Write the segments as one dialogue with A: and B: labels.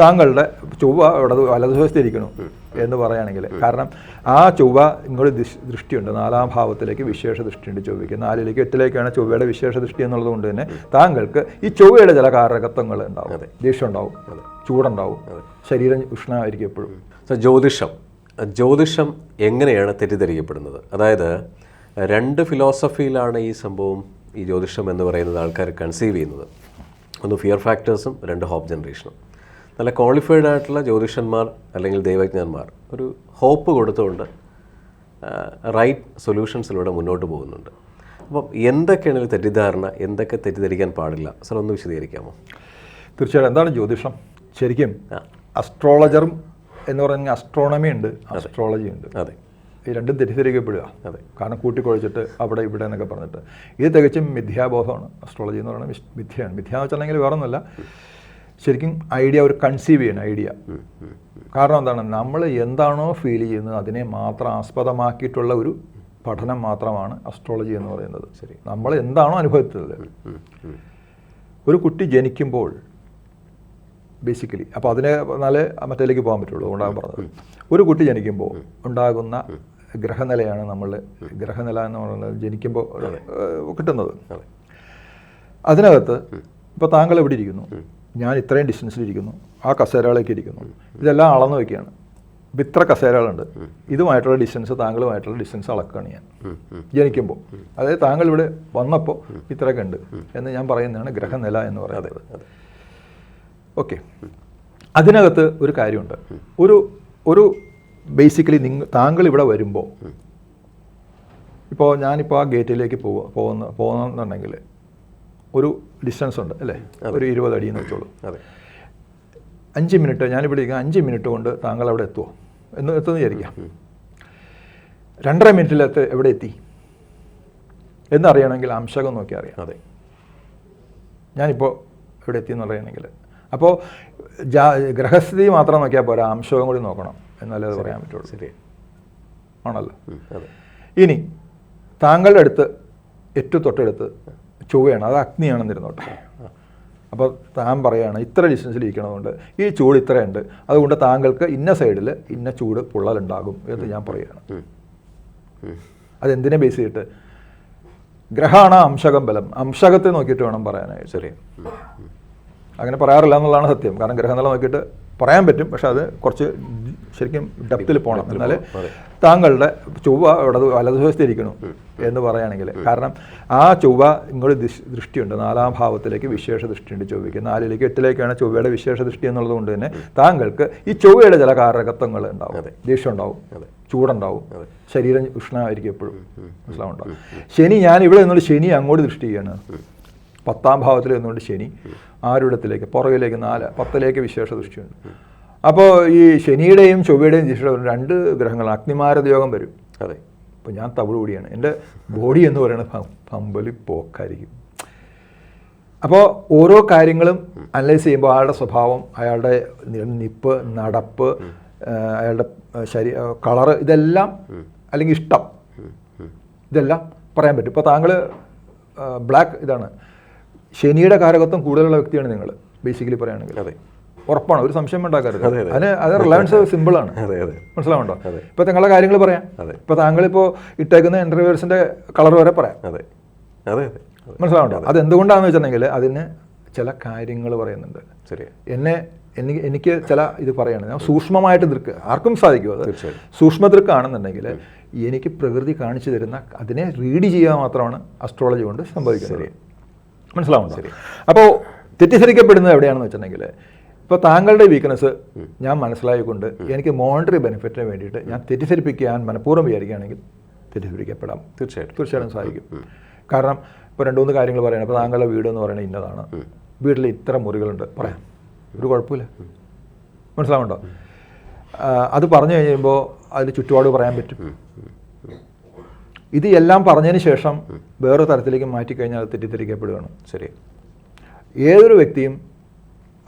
A: താങ്കളുടെ ചൊവ്വ ഇടത് വലതുവശത്തിരിക്കണം എന്ന് പറയുകയാണെങ്കിൽ. കാരണം ആ ചൊവ്വ ഇങ്ങോട്ട് ദിശ് ദൃഷ്ടിയുണ്ട്. നാലാം ഭാവത്തിലേക്ക് വിശേഷ ദൃഷ്ടിയുണ്ട് ചൊവ്വയ്ക്ക്. നാലിലേക്ക് എട്ടിലേക്കാണ് ചൊവ്വയുടെ വിശേഷ ദൃഷ്ടി എന്നുള്ളത് കൊണ്ട് തന്നെ താങ്കൾക്ക് ഈ ചൊവ്വയുടെ ചില കാരകത്വങ്ങൾ ഉണ്ടാവും. ദേഷ്യം ഉണ്ടാവും ചൂടുണ്ടാവും. ശരീരം ഉഷ്ണമായിരിക്കും എപ്പോഴും.
B: ജ്യോതിഷം ജ്യോതിഷം എങ്ങനെയാണ് തെറ്റിദ്ധരിക്കപ്പെടുന്നത്? അതായത് രണ്ട് ഫിലോസഫിയിലാണ് ഈ സംഭവം ഈ ജ്യോതിഷം എന്ന് പറയുന്നത് ആൾക്കാർ കൺസീവ് ചെയ്യുന്നത്. ഒന്ന് ഫിയർ ഫാക്ടേഴ്സും രണ്ട് ഹോപ്പ് ജനറേഷനും നല്ല ക്വാളിഫൈഡ് ആയിട്ടുള്ള ജ്യോതിഷന്മാർ അല്ലെങ്കിൽ ദൈവജ്ഞന്മാർ ഒരു ഹോപ്പ് കൊടുത്തുകൊണ്ട് റൈറ്റ് സൊല്യൂഷൻസിലൂടെ മുന്നോട്ട് പോകുന്നുണ്ട്. അപ്പം എന്തൊക്കെയാണ് തെറ്റിദ്ധാരണ? എന്തൊക്കെ തെറ്റിദ്ധരിക്കാൻ പാടില്ല? സർ ഒന്ന് വിശദീകരിക്കാമോ?
A: തീർച്ചയായിട്ടും. എന്താണ് ജ്യോതിഷം? ശരിക്കും അസ്ട്രോളജറും എന്ന് പറഞ്ഞാൽ അസ്ട്രോണമി ഉണ്ട് അസ്ട്രോളജി ഉണ്ട്.
B: അതെ.
A: ഈ രണ്ടും തെറ്റിദ്ധരിക്കപ്പെടുക.
B: അതെ.
A: കാരണം കൂട്ടിക്കൊഴിച്ചിട്ട് അവിടെ ഇവിടെ എന്നൊക്കെ പറഞ്ഞിട്ട്. ഇത് തികച്ചും മിഥ്യാബോധമാണ്. അസ്ട്രോളജി എന്ന് പറയുന്നത് മിഥ്യയാണ്. മിഥ്യ എന്ന് വെച്ചിട്ടുണ്ടെങ്കിൽ വേറെ ഒന്നുമല്ല ശരിക്കും ഐഡിയ ഒരു കൺസീവ് ചെയ്യണം ഐഡിയ. കാരണം എന്താണ്? നമ്മൾ എന്താണോ ഫീൽ ചെയ്യുന്നത് അതിനെ മാത്രം ആസ്പദമാക്കിയിട്ടുള്ള ഒരു പഠനം മാത്രമാണ് അസ്ട്രോളജി എന്ന് പറയുന്നത്. ശരി. നമ്മൾ എന്താണോ അനുഭവത്തിലുള്ളത് ഒരു കുട്ടി ജനിക്കുമ്പോൾ ബേസിക്കലി അപ്പോൾ അതിനെ എന്നാലേ മറ്റേലേക്ക് പോകാൻ പറ്റുള്ളൂ അതുകൊണ്ടാണ് പറഞ്ഞത്. ഒരു കുട്ടി ജനിക്കുമ്പോൾ ഉണ്ടാകുന്ന ഗ്രഹനിലയാണ് നമ്മൾ ഗ്രഹനില എന്ന് പറയുന്നത് ജനിക്കുമ്പോൾ കിട്ടുന്നത്. അതിനകത്ത് ഇപ്പോൾ താങ്കൾ എവിടെ ഇരിക്കുന്നു? ഞാൻ ഇത്രയും ഡിസ്റ്റൻസിലിരിക്കുന്നു ആ കസേരകളേക്ക് ഇരിക്കുന്നു. ഇതെല്ലാം അളന്ന് വയ്ക്കുകയാണ് ഇപ്പം ഇത്ര കസേരകളുണ്ട്. ഇതുമായിട്ടുള്ള ഡിസ്റ്റൻസ് താങ്കളുമായിട്ടുള്ള ഡിസ്റ്റൻസ് അളക്കുകയാണ് ഞാൻ. ജനിക്കുമ്പോൾ. അതായത് താങ്കൾ ഇവിടെ വന്നപ്പോൾ ഇത്രയൊക്കെ ഉണ്ട് എന്ന് ഞാൻ പറയുന്നതാണ് ഗ്രഹനില എന്ന് പറയുന്നത്. ഓക്കെ അതിനകത്ത് ഒരു കാര്യമുണ്ട്. ഒരു ഒരു ബേസിക്കലി നിങ്ങൾ താങ്കൾ ഇവിടെ വരുമ്പോൾ ഇപ്പോൾ ഞാനിപ്പോൾ ആ ഗേറ്റിലേക്ക് പോവുക പോകുന്ന പോകുന്നുണ്ടെങ്കിൽ ഒരു ഡിസ്റ്റൻസ് ഉണ്ട് അല്ലേ ഒരു ഇരുപത് അടി എന്ന് വെച്ചോളൂ.
B: അതെ.
A: അഞ്ച് മിനിറ്റ് ഞാനിവിടെ ഇരിക്കുന്ന അഞ്ച് മിനിറ്റ് കൊണ്ട് താങ്കൾ അവിടെ എത്തുമോ എന്ന് എത്തുമെന്ന് വിചാരിക്കാം. രണ്ടര മിനിറ്റിലെത്ത് എവിടെ എത്തി? എന്നറിയണമെങ്കിൽ അംശകം നോക്കി അറിയാം.
B: അതെ.
A: ഞാനിപ്പോൾ എവിടെ എത്തി എന്ന് അറിയണമെങ്കിൽ. അപ്പോൾ ജാ ഗ്രഹസ്ഥിതി മാത്രം നോക്കിയാൽ പോരാ അംശവും കൂടി നോക്കണം എന്നാലേ അത് പറയാൻ പറ്റുള്ളൂ.
B: ശരി
A: ആണല്ലോ. ഇനി താങ്കളുടെ അടുത്ത് ഏറ്റവും തൊട്ടടുത്ത് ചൊവ്വയാണ്. അത് അഗ്നിയാണെന്നിരുന്നോട്ടെ. അപ്പോൾ താൻ പറയുകയാണ് ഇത്ര ഡിസ്റ്റൻസിൽ ഇരിക്കണതുകൊണ്ട് ഈ ചൂട് ഇത്രയുണ്ട്. അതുകൊണ്ട് താങ്കൾക്ക് ഇന്ന സൈഡിൽ ഇന്ന ചൂട് പൊള്ളലുണ്ടാകും എന്ന് ഞാൻ പറയുകയാണ്. അതെന്തിനെ ബേസ് ചെയ്തിട്ട്? ഗ്രഹമാണ് അംശകം ബലം. അംശകത്തെ നോക്കിയിട്ട് വേണം പറയാനായിട്ട്.
B: ശരി.
A: അങ്ങനെ പറയാറില്ല എന്നുള്ളതാണ് സത്യം. കാരണം ഗ്രഹനില നോക്കിയിട്ട് പറയാൻ പറ്റും പക്ഷെ അത് കുറച്ച് ശരിക്കും ഡെപ്തിൽ പോകണം എന്നാൽ. താങ്കളുടെ ചൊവ്വ ഇടത് വലതുവശത്തിരിക്കണം എന്ന് പറയുകയാണെങ്കിൽ കാരണം ആ ചൊവ്വ ഇങ്ങോട്ട് ദിശ് ദൃഷ്ടിയുണ്ട്. നാലാം ഭാവത്തിലേക്ക് വിശേഷ ദൃഷ്ടിയുണ്ട് ചൊവ്വയ്ക്ക്. നാലിലേക്ക് എട്ടിലേക്കാണ് ചൊവ്വയുടെ വിശേഷ ദൃഷ്ടി എന്നുള്ളത് കൊണ്ട് തന്നെ താങ്കൾക്ക് ഈ ചൊവ്വയുടെ ചില കാരകത്വങ്ങൾ ഉണ്ടാവും. ദേഷ്യം ഉണ്ടാവും. ചൂടുണ്ടാവും. ശരീരം ഉഷ്ണമായിരിക്കും എപ്പോഴും. മനസ്സിലാവുണ്ടാവും ശനി ഞാൻ ഇവിടെ നിന്നുള്ള ശനി അങ്ങോട്ട് ദൃഷ്ടി ചെയ്യാണ്. പത്താം ഭാവത്തിൽ നിന്നുകൊണ്ട് ശനി ആരുടത്തിലേക്ക് പുറകിലേക്ക് നാല് പത്തിലേക്ക് വിശേഷ ദൃഷ്ടിയുണ്ട്. അപ്പോൾ ഈ ശനിയുടെയും ചൊവ്വയുടെയും ദിശ രണ്ട് ഗ്രഹങ്ങൾ അഗ്നിമാരത യോഗം വരും.
B: അതെ.
A: അപ്പോൾ ഞാൻ തവിട് കൂടിയാണ്. എന്റെ ബോഡി എന്ന് പറയുന്നത് പമ്പലി പോക്കായിരിക്കും. അപ്പോൾ ഓരോ കാര്യങ്ങളും അനലൈസ് ചെയ്യുമ്പോൾ അയാളുടെ സ്വഭാവം അയാളുടെ നിപ്പ് നടപ്പ് അയാളുടെ ശരീ കളറ് ഇതെല്ലാം അല്ലെങ്കിൽ ഇഷ്ടം. ഇതെല്ലാം പറയാൻ പറ്റും. ഇപ്പോൾ താങ്കൾ ബ്ലാക്ക് ഇതാണ്. ശനിയുടെ കാരകത്വം കൂടുതലുള്ള വ്യക്തിയാണ് നിങ്ങൾ ബേസിക്കലി പറയുകയാണെങ്കിൽ.
B: അതെ.
A: ഉറപ്പാണ്. ഒരു സംശയം ഉണ്ടാക്കരുത്.
B: അതെ, അതെ.
A: അതിന് അത് റിലയൻസ് സിമ്പിളാണ്
B: അതെ അതെ.
A: മനസ്സിലാവുണ്ടോ. ഇപ്പൊ നിങ്ങളുടെ കാര്യങ്ങൾ പറയാം. ഇപ്പൊ താങ്കളിപ്പോ ഇട്ടേക്കുന്ന ഇന്റർവ്യൂസിന്റെ കളർ വരെ പറയാം.
B: അതെ. അതെ അതെ. അതെ
A: മനസ്സിലാവുണ്ടോ? അത്. എന്തുകൊണ്ടാണെന്ന് വെച്ചിട്ടുണ്ടെങ്കിൽ അതിന് ചില കാര്യങ്ങൾ പറയുന്നുണ്ട്.
B: ശരി.
A: എന്നെ എനിക്ക് എനിക്ക് ചില ഇത് പറയാണ്. ഞാൻ സൂക്ഷ്മമായിട്ട് ദൃക്ക് ആർക്കും സാധിക്കും അത്. സൂക്ഷ്മ ദൃക്കാണെന്നുണ്ടെങ്കിൽ എനിക്ക് പ്രകൃതി കാണിച്ചു തരുന്ന അതിനെ റീഡ് ചെയ്യുക മാത്രമാണ് അസ്ട്രോളജി കൊണ്ട് സംഭവിക്കുന്നത്. മനസ്സിലാവുന്നുണ്ടോ അപ്പോൾ തെറ്റിദ്ധരിക്കപ്പെടുന്നത് എവിടെയാണെന്ന് വെച്ചിട്ടുണ്ടെങ്കിൽ ഇപ്പോൾ താങ്കളുടെ വീക്ക്നെസ് ഞാൻ മനസ്സിലായിക്കൊണ്ട് എനിക്ക് മോണിറ്ററി ബെനിഫിറ്റിന് വേണ്ടിയിട്ട് ഞാൻ തെറ്റിദ്ധരിപ്പിക്കാൻ മനഃപൂർവം വിചാരിക്കുകയാണെങ്കിൽ തെറ്റിദ്ധരിക്കപ്പെടാം.
B: തീർച്ചയായിട്ടും.
A: തീർച്ചയായിട്ടും സാധിക്കും കാരണം ഇപ്പോൾ രണ്ട് മൂന്ന് കാര്യങ്ങൾ പറയണം ഇപ്പോൾ താങ്കളുടെ വീട് എന്ന് പറയുന്നത് ഇന്നതാണ്. വീട്ടിൽ ഇത്ര മുറികളുണ്ട്. പറയാം. ഒരു കുഴപ്പമില്ല. മനസ്സിലാവുണ്ടോ അത് പറഞ്ഞു കഴിയുമ്പോൾ അതിൽ ചുറ്റുപാട് പറയാൻ പറ്റും. ഇത് എല്ലാം പറഞ്ഞതിന് ശേഷം വേറെ തരത്തിലേക്ക് മാറ്റിക്കഴിഞ്ഞാൽ അത് തെറ്റിദ്ധരിക്കപ്പെടുകയാണ്.
B: ശരി.
A: ഏതൊരു വ്യക്തിയും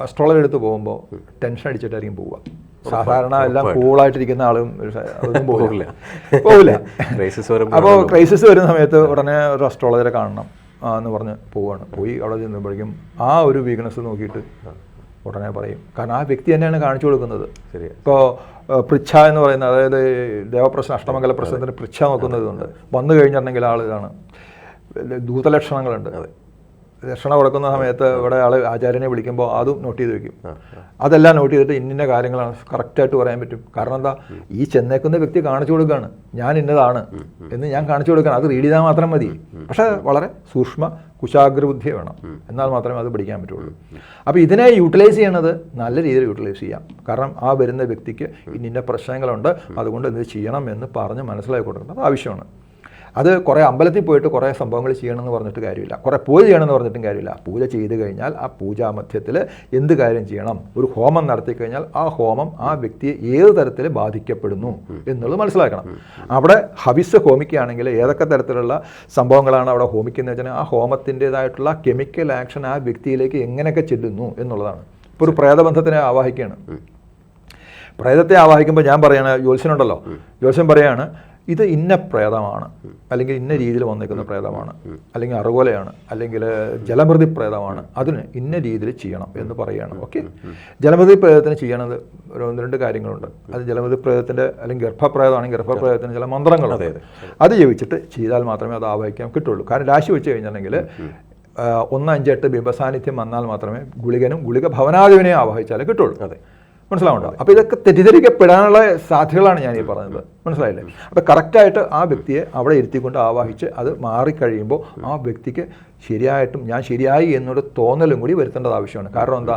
A: അസ്ട്രോളജി എടുത്ത് പോകുമ്പോൾ ടെൻഷൻ അടിച്ചിട്ടായിരിക്കും പോവുക. സാധാരണ എല്ലാം കൂളായിട്ടിരിക്കുന്ന ആളും പോകില്ല പോകില്ല അപ്പോൾ ക്രൈസിസ് വരുന്ന സമയത്ത് ഉടനെ ഒരു അസ്ട്രോളജറെ കാണണം എന്ന് പറഞ്ഞ് പോവാണ് പോയി അവിടെ ചെന്നപ്പോഴേക്കും ആ ഒരു വീക്ക്നെസ് നോക്കിയിട്ട് ഉടനെ പറയും. കാരണം ആ വ്യക്തി തന്നെയാണ് കാണിച്ചു കൊടുക്കുന്നത്. ഇപ്പോൾ പൃച്ഛ എന്ന് പറയുന്നത് അതായത് ദേവപ്രശ്നം അഷ്ടമംഗല പ്രശ്നത്തിന് പൃച്ഛ നോക്കുന്നതുണ്ട് വന്നു കഴിഞ്ഞിട്ടുണ്ടെങ്കിൽ ആൾ ഇതാണ്. ദൂതലക്ഷണങ്ങളുണ്ട്. ലക്ഷണം കൊടുക്കുന്ന സമയത്ത് ഇവിടെ ആൾ ആചാര്യനെ വിളിക്കുമ്പോൾ അതും നോട്ട് ചെയ്ത് വെക്കും. അതെല്ലാം നോട്ട് ചെയ്തിട്ട് ഇന്ന കാര്യങ്ങളാണ് കറക്റ്റായിട്ട് പറയാൻ പറ്റും. കാരണം എന്താ? ഈ ചെന്നേക്കുന്ന വ്യക്തി കാണിച്ചു കൊടുക്കുകയാണ് ഞാൻ ഇന്നതാണ് എന്ന് ഞാൻ കാണിച്ചു കൊടുക്കുകയാണ് അത് റീഡ് ചെയ്താൽ മാത്രം മതി. പക്ഷേ വളരെ സൂക്ഷ്മ കുശാഗ്രബുദ്ധി വേണം. എന്നാൽ മാത്രമേ അത് പഠിക്കാൻ പറ്റുള്ളൂ. അപ്പോൾ ഇതിനെ യൂട്ടിലൈസ് ചെയ്യണത് നല്ല രീതിയിൽ യൂട്ടിലൈസ് ചെയ്യാം. കാരണം ആ വരുന്ന വ്യക്തിക്ക് ഇന്ന പ്രശ്നങ്ങളുണ്ട്. അതുകൊണ്ട് ഇത് ചെയ്യണം എന്ന് പറഞ്ഞ് മനസ്സിലാക്കി കൊടുക്കേണ്ടത് ആവശ്യമാണ്. അത് കുറേ അമ്പലത്തിൽ പോയിട്ട് കുറേ സംഭവങ്ങൾ ചെയ്യണമെന്ന് പറഞ്ഞിട്ട് കാര്യമില്ല. കുറേ പൂജ ചെയ്യണമെന്ന് പറഞ്ഞിട്ടും കാര്യമില്ല. പൂജ ചെയ്ത് കഴിഞ്ഞാൽ ആ പൂജാ മധ്യത്തിൽ എന്ത് കാര്യം ചെയ്യണം? ഒരു ഹോമം നടത്തി കഴിഞ്ഞാൽ ആ ഹോമം ആ വ്യക്തിയെ ഏത് തരത്തിൽ ബാധിക്കപ്പെടുന്നു എന്നുള്ളത് മനസ്സിലാക്കണം. അവിടെ ഹവിസ് ഹോമിക്കുകയാണെങ്കിൽ ഏതൊക്കെ തരത്തിലുള്ള സംഭവങ്ങളാണ് അവിടെ ഹോമിക്കുന്നത് വെച്ചാൽ ആ ഹോമത്തിന്റെതായിട്ടുള്ള കെമിക്കൽ ആക്ഷൻ ആ വ്യക്തിയിലേക്ക് എങ്ങനെയൊക്കെ ചെല്ലുന്നു എന്നുള്ളതാണ്. ഇപ്പോൾ ഒരു പ്രേതബന്ധത്തിനെ ആവാഹിക്കുകയാണ്. പ്രേതത്തെ ആവാഹിക്കുമ്പോൾ ഞാൻ പറയാണ് ജ്യോത്സ്യനുണ്ടല്ലോ. ജ്യോത്സ്യൻ പറയാണ് ഇത് ഇന്ന പ്രേതമാണ് അല്ലെങ്കിൽ ഇന്ന രീതിയിൽ വന്നിരിക്കുന്ന പ്രേതമാണ് അല്ലെങ്കിൽ അറുകോലയാണ് അല്ലെങ്കിൽ ജലമൃതി പ്രേതമാണ് അതിന് ഇന്ന രീതിയിൽ ചെയ്യണം എന്ന് പറയുകയാണ് ഓക്കെ? ജലമൃതി പ്രേതത്തിന് ചെയ്യണത് ഒരു ഒന്ന് രണ്ട് കാര്യങ്ങളുണ്ട്. അത് ജലമൃതി പ്രേതത്തിന്റെ അല്ലെങ്കിൽ ഗർഭപ്രേതമാണെങ്കിൽ ഗർഭപ്രേതത്തിന് ചില മന്ത്രങ്ങളുണ്ട്. അത് ജപിച്ചിട്ട് ചെയ്താൽ മാത്രമേ അത് ആവാഹിക്കാൻ കിട്ടുള്ളൂ. കാരണം രാശി വെച്ച് കഴിഞ്ഞിട്ടുണ്ടെങ്കിൽ ഒന്ന് അഞ്ചെട്ട് ബിംബസാന്നിധ്യം വന്നാൽ മാത്രമേ ഗുളികനും ഗുളിക ഭവനാധിപനെയും ആവാഹിച്ചാലേ കിട്ടുള്ളൂ.
B: അതെ.
A: മനസ്സിലാവുണ്ടോ അപ്പോൾ ഇതൊക്കെ തെറ്റിദ്ധരിക്കപ്പെടാനുള്ള സാധ്യതകളാണ് ഞാൻ ഈ പറഞ്ഞത്. മനസ്സിലായില്ലേ? അപ്പോൾ കറക്റ്റായിട്ട് ആ വ്യക്തിയെ അവിടെ ഇരുത്തിക്കൊണ്ട് ആവാഹിച്ച് അത് മാറിക്കഴിയുമ്പോൾ ആ വ്യക്തിക്ക് ശരിയായിട്ടും ഞാൻ ശരിയായി എന്നൊരു തോന്നലും കൂടി വരുത്തേണ്ടത് ആവശ്യമാണ്. കാരണം എന്താ?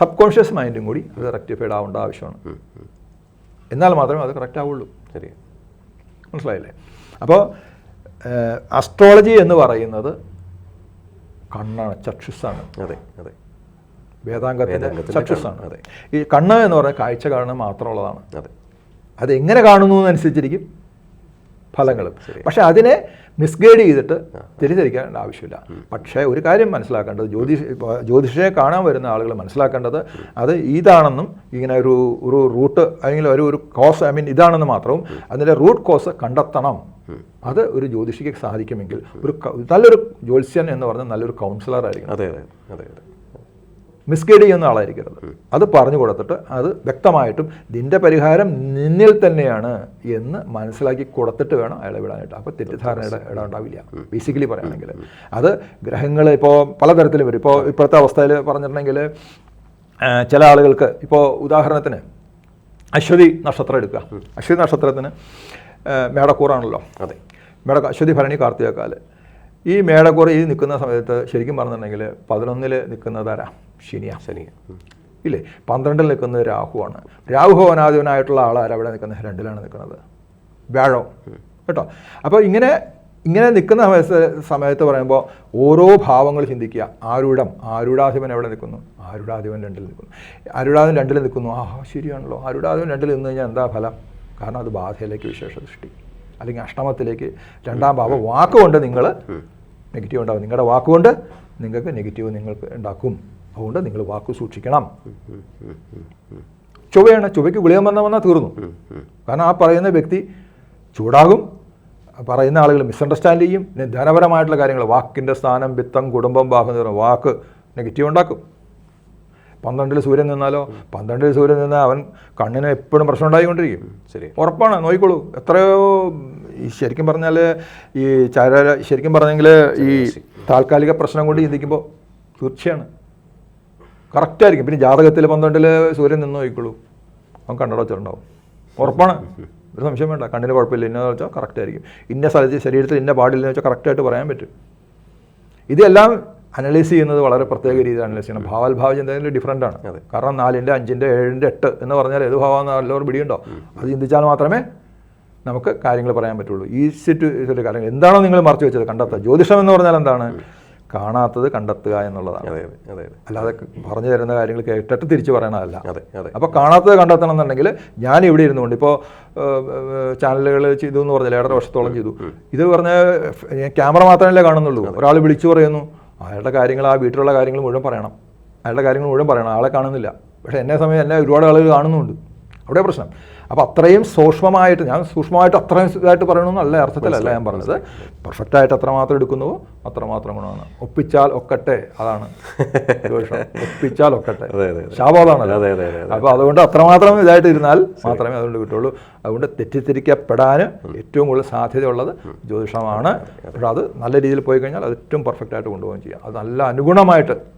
A: സബ് കോൺഷ്യസ് മൈൻഡും കൂടി അത് റെക്ടിഫൈഡ് ആവേണ്ട ആവശ്യമാണ്. എന്നാൽ മാത്രമേ അത് കറക്റ്റ് ആവുള്ളൂ
B: ശരി
A: മനസ്സിലായില്ലേ അപ്പോൾ അസ്ട്രോളജി എന്ന് പറയുന്നത് കണ്ണാണ് ചക്ഷുസാണ്.
B: അതെ അതെ. വേദാംഗത്തിന്റെ
A: വേദാംഗത്തിന്റെ
B: അതെ.
A: ഈ കണ്ണ് എന്ന് പറഞ്ഞാൽ കാഴ്ച കാണുന്നത് മാത്രമുള്ളതാണ്.
B: അതെ.
A: അതെങ്ങനെ കാണുന്നു എന്നനുസരിച്ചിരിക്കും ഫലങ്ങളും. പക്ഷെ അതിനെ മിസ്ഗൈഡ് ചെയ്തിട്ട് തെറ്റിദ്ധരിക്കേണ്ട ആവശ്യമില്ല. പക്ഷേ ഒരു കാര്യം മനസ്സിലാക്കേണ്ടത് ജ്യോതിഷ ജ്യോതിഷയെ കാണാൻ വരുന്ന ആളുകൾ മനസ്സിലാക്കേണ്ടത് അത് ഇതാണെന്നും ഇങ്ങനെ ഒരു ഒരു റൂട്ട് അല്ലെങ്കിൽ ഒരു ഒരു കോസ് ഐ മീൻ ഇതാണെന്ന് മാത്രവും അതിന്റെ റൂട്ട് കോസ് കണ്ടെത്തണം. അത് ഒരു ജ്യോതിഷിക്ക് സാധിക്കുമെങ്കിൽ ഒരു നല്ലൊരു ജ്യോത്സ്യൻ എന്ന് പറഞ്ഞാൽ നല്ലൊരു കൗൺസിലർ ആയിരിക്കും
B: അതെ അതെ അതെ അതെ.
A: മിസ്ഗൈഡ് ചെയ്യുന്ന ആളായിരിക്കരുത്. അത് പറഞ്ഞു കൊടുത്തിട്ട് അത് വ്യക്തമായിട്ടും നിന്റെ പരിഹാരം നിന്നിൽ തന്നെയാണ് എന്ന് മനസ്സിലാക്കി കൊടുത്തിട്ട് വേണം അയാളെ വിടാനായിട്ട്. അപ്പോൾ തെറ്റിദ്ധാരണയുടെ ഇടാണ്ടാവില്ല ബേസിക്കലി പറയുകയാണെങ്കിൽ അത് ഗ്രഹങ്ങൾ ഇപ്പോൾ പലതരത്തിൽ വരും. ഇപ്പോൾ ഇപ്പോഴത്തെ അവസ്ഥയിൽ പറഞ്ഞിട്ടുണ്ടെങ്കിൽ ചില ആളുകൾക്ക് ഇപ്പോൾ ഉദാഹരണത്തിന് അശ്വതി നക്ഷത്രം എടുക്കുക. അശ്വതി നക്ഷത്രത്തിന് മേടക്കൂറാണല്ലോ.
B: അതെ.
A: മേട അശ്വതി ഭരണി കാർത്തികക്കാൽ. ഈ മേടക്കൂറ് ഈ നിൽക്കുന്ന സമയത്ത് ശരിക്കും പറഞ്ഞിട്ടുണ്ടെങ്കിൽ പതിനൊന്നിൽ നിൽക്കുന്നതാരാ? ശനിയാ
B: ശനി ഉം.
A: ഇല്ലേ? പന്ത്രണ്ടിൽ നിൽക്കുന്നത് രാഹുവാണ്. രാഹു ഭവനാധിപനായിട്ടുള്ള ആളാണ് അവിടെ നിൽക്കുന്ന രണ്ടിലാണ് നിൽക്കുന്നത്. വ്യാഴം. കേട്ടോ? അപ്പോൾ ഇങ്ങനെ ഇങ്ങനെ നിൽക്കുന്ന സമയത്ത് സമയത്ത് പറയുമ്പോൾ ഓരോ ഭാവങ്ങൾ ചിന്തിക്കുക. ആരുടം ആരുടാധിപൻ എവിടെ നിൽക്കുന്നു? ആരുടാധിപൻ രണ്ടിൽ നിൽക്കുന്നു. ആരുടാധിപൻ രണ്ടിൽ നിൽക്കുന്നു. ആ ശരിയാണല്ലോ. ആരുടാധിപൻ രണ്ടിൽ നിന്ന് കഴിഞ്ഞാൽ എന്താ ഫലം? കാരണം അത് ബാധയിലേക്ക് വിശേഷ ദൃഷ്ടി അല്ലെങ്കിൽ അഷ്ടമത്തിലേക്ക് രണ്ടാം ഭാവം വാക്കുകൊണ്ട് നിങ്ങൾ നെഗറ്റീവ് ഉണ്ടാവും. നിങ്ങളുടെ വാക്കുകൊണ്ട് നിങ്ങൾക്ക് നെഗറ്റീവ് നിങ്ങൾക്ക് ഉണ്ടാക്കും. അതുകൊണ്ട് നിങ്ങൾ വാക്ക് സൂക്ഷിക്കണം. ചൊവ്വയാണ്. ചൊവ്വയ്ക്ക് ഗുളികം വന്നാൽ വന്നാൽ തീർന്നു. കാരണം ആ പറയുന്ന വ്യക്തി ചൂടാകും. പറയുന്ന ആളുകൾ മിസ്അണ്ടർസ്റ്റാൻഡ് ചെയ്യും. പിന്നെ ധനപരമായിട്ടുള്ള കാര്യങ്ങൾ. വാക്കിന്റെ സ്ഥാനം വിത്തം കുടുംബം എന്ന് വാക്ക് നെഗറ്റീവ് ഉണ്ടാക്കും. പന്ത്രണ്ടിൽ സൂര്യൻ നിന്നാലോ പന്ത്രണ്ടിൽ സൂര്യൻ നിന്നാൽ അവൻ കണ്ണിന് എപ്പോഴും പ്രശ്നം ഉണ്ടായിക്കൊണ്ടിരിക്കും.
B: ശരി.
A: ഉറപ്പാണ്. നോക്കിക്കോളൂ. എത്രയോ ഈ ശരിക്കും പറഞ്ഞാൽ ഈ ചാര ശരിക്കും പറഞ്ഞെങ്കിൽ ഈ താൽക്കാലിക പ്രശ്നം കൊണ്ട് ചിന്തിക്കുമ്പോൾ തീർച്ചയാണ്. കറക്റ്റായിരിക്കും പിന്നെ ജാതകത്തിൽ പന്ത്രണ്ടിൽ സൂര്യൻ നിന്ന് നോക്കിക്കോളൂ അവൻ കണ്ണട വെച്ചിട്ടുണ്ടാവും. ഉറപ്പാണ്. ഒരു സംശയം വേണ്ട. കണ്ണിന് കുഴപ്പമില്ല. ഇന്നതെന്ന് വെച്ചാൽ കറക്റ്റ് ആയിരിക്കും. ഇന്ന സ്ഥലത്ത് ശരീരത്തിൽ ഇന്ന പാടില്ലെന്ന് വെച്ചാൽ കറക്റ്റായിട്ട് പറയാൻ പറ്റും. ഇതെല്ലാം അനലൈസ് ചെയ്യുന്നത് വളരെ പ്രത്യേക രീതിയിൽ അനലൈസ് ചെയ്യണം. ഭാവാത്ഭാവ ചിന്തയിൽ ഡിഫറന്റ് ആണ്.
B: അതെ.
A: കാരണം നാലിന്റെ അഞ്ചിന്റെ ഏഴിന്റെ എട്ട് എന്ന് പറഞ്ഞാൽ ഏത് ഭാവമെന്ന് എല്ലാവരും പിടിയുണ്ടോ? അത് ചിന്തിച്ചാൽ മാത്രമേ നമുക്ക് കാര്യങ്ങൾ പറയാൻ പറ്റുള്ളൂ. ഈ സിറ്റു കാര്യങ്ങൾ. എന്താണോ നിങ്ങൾ മറച്ചു വെച്ചത് കണ്ടെത്തുക. ജ്യോതിഷം എന്ന് പറഞ്ഞാൽ എന്താണ്? കാണാത്തത് കണ്ടെത്തുക എന്നുള്ളതാണ്. അല്ലാതെ പറഞ്ഞു തരുന്ന കാര്യങ്ങൾ കേട്ടിട്ട് തിരിച്ചു പറയണതല്ല.
B: അതെ അതെ.
A: അപ്പോൾ കാണാത്തത് കണ്ടെത്തണം എന്നുണ്ടെങ്കിൽ ഞാൻ ഇവിടെ ഇരുന്നുകൊണ്ട് ഇപ്പോൾ ചാനലുകൾ ചെയ്തു എന്ന് പറഞ്ഞില്ല ഏഴര വർഷത്തോളം ചെയ്തു. ഇത് പറഞ്ഞ ക്യാമറ മാത്രമല്ലേ കാണുന്നുള്ളൂ. ഒരാൾ വിളിച്ചു പറയുന്നു അയാളുടെ കാര്യങ്ങൾ ആ വീട്ടിലുള്ള കാര്യങ്ങൾ മുഴുവൻ പറയണം. അയാളുടെ കാര്യങ്ങൾ മുഴുവൻ പറയണം. ആളെ കാണുന്നില്ല. പക്ഷേ എന്നെ സമയം എന്നെ ഒരുപാട് ആളുകൾ കാണുന്നുണ്ട്. അവിടെ പ്രശ്നം. അപ്പോൾ അത്രയും സൂക്ഷ്മമായിട്ട് ഞാൻ സൂക്ഷ്മമായിട്ട് അത്രയും ഇതായിട്ട് പറയണമെന്നല്ല അർത്ഥത്തിലല്ല ഞാൻ പറഞ്ഞത്. പെർഫെക്റ്റ് ആയിട്ട് എത്രമാത്രം എടുക്കുന്നുവോ? അത്രമാത്രം ഗുണമാണ്. ഒപ്പിച്ചാൽ ഒക്കട്ടെ അതാണ്. ഒപ്പിച്ചാൽ ഒക്കട്ടെ.
B: അതെ.
A: അപ്പോൾ അതുകൊണ്ട് അത്രമാത്രം ഇതായിട്ട് ഇരുന്നാൽ മാത്രമേ അതുകൊണ്ട് കിട്ടുള്ളൂ. അതുകൊണ്ട് തെറ്റിദ്ധരിക്കപ്പെടാൻ ഏറ്റവും കൂടുതൽ സാധ്യതയുള്ളത് ജ്യോതിഷമാണ്. അപ്പോൾ അത്. നല്ല രീതിയിൽ പോയി കഴിഞ്ഞാൽ അത് ഏറ്റവും പെർഫെക്റ്റ് ആയിട്ട് കൊണ്ടുപോകുകയും ചെയ്യാം. അത് നല്ല അനുഗുണമായിട്ട്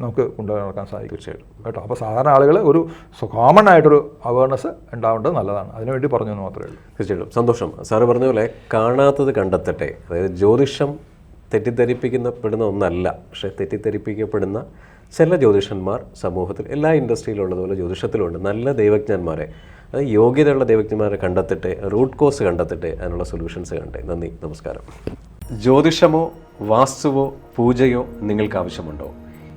A: നമുക്ക് കൊണ്ടുപോയി നടക്കാൻ സാധിക്കും.
B: തീർച്ചയായിട്ടും.
A: കേട്ടോ. അപ്പോൾ സാധാരണ ആളുകൾ ഒരു കോമൺ ആയിട്ടൊരു അവയർനെസ് ഉണ്ടാവേണ്ടത് നല്ലതാണ്. അതിനുവേണ്ടി പറഞ്ഞു എന്ന് മാത്രമേ ഉള്ളൂ.
B: തീർച്ചയായിട്ടും. സന്തോഷം. സാറ് പറഞ്ഞ പോലെ കാണാത്തത് കണ്ടെത്തട്ടെ. അതായത് ജ്യോതിഷം തെറ്റിദ്ധരിപ്പിക്കപ്പെടുന്ന ഒന്നല്ല പക്ഷേ തെറ്റിദ്ധരിപ്പിക്കപ്പെടുന്ന ചില ജ്യോതിഷന്മാർ സമൂഹത്തിൽ എല്ലാ ഇൻഡസ്ട്രിയിലുള്ളതുപോലെ ജ്യോതിഷത്തിലുണ്ട്. നല്ല ദൈവജ്ഞന്മാരെ അത് യോഗ്യതയുള്ള ദൈവജ്ഞന്മാരെ കണ്ടെത്തട്ടെ റൂട്ട് കോസ് കണ്ടെത്തട്ടെ അതിനുള്ള സൊല്യൂഷൻസ് കണ്ടേ. നന്ദി. നമസ്കാരം. ജ്യോതിഷമോ വാസ്തുവോ പൂജയോ നിങ്ങൾക്ക് ആവശ്യമുണ്ടോ?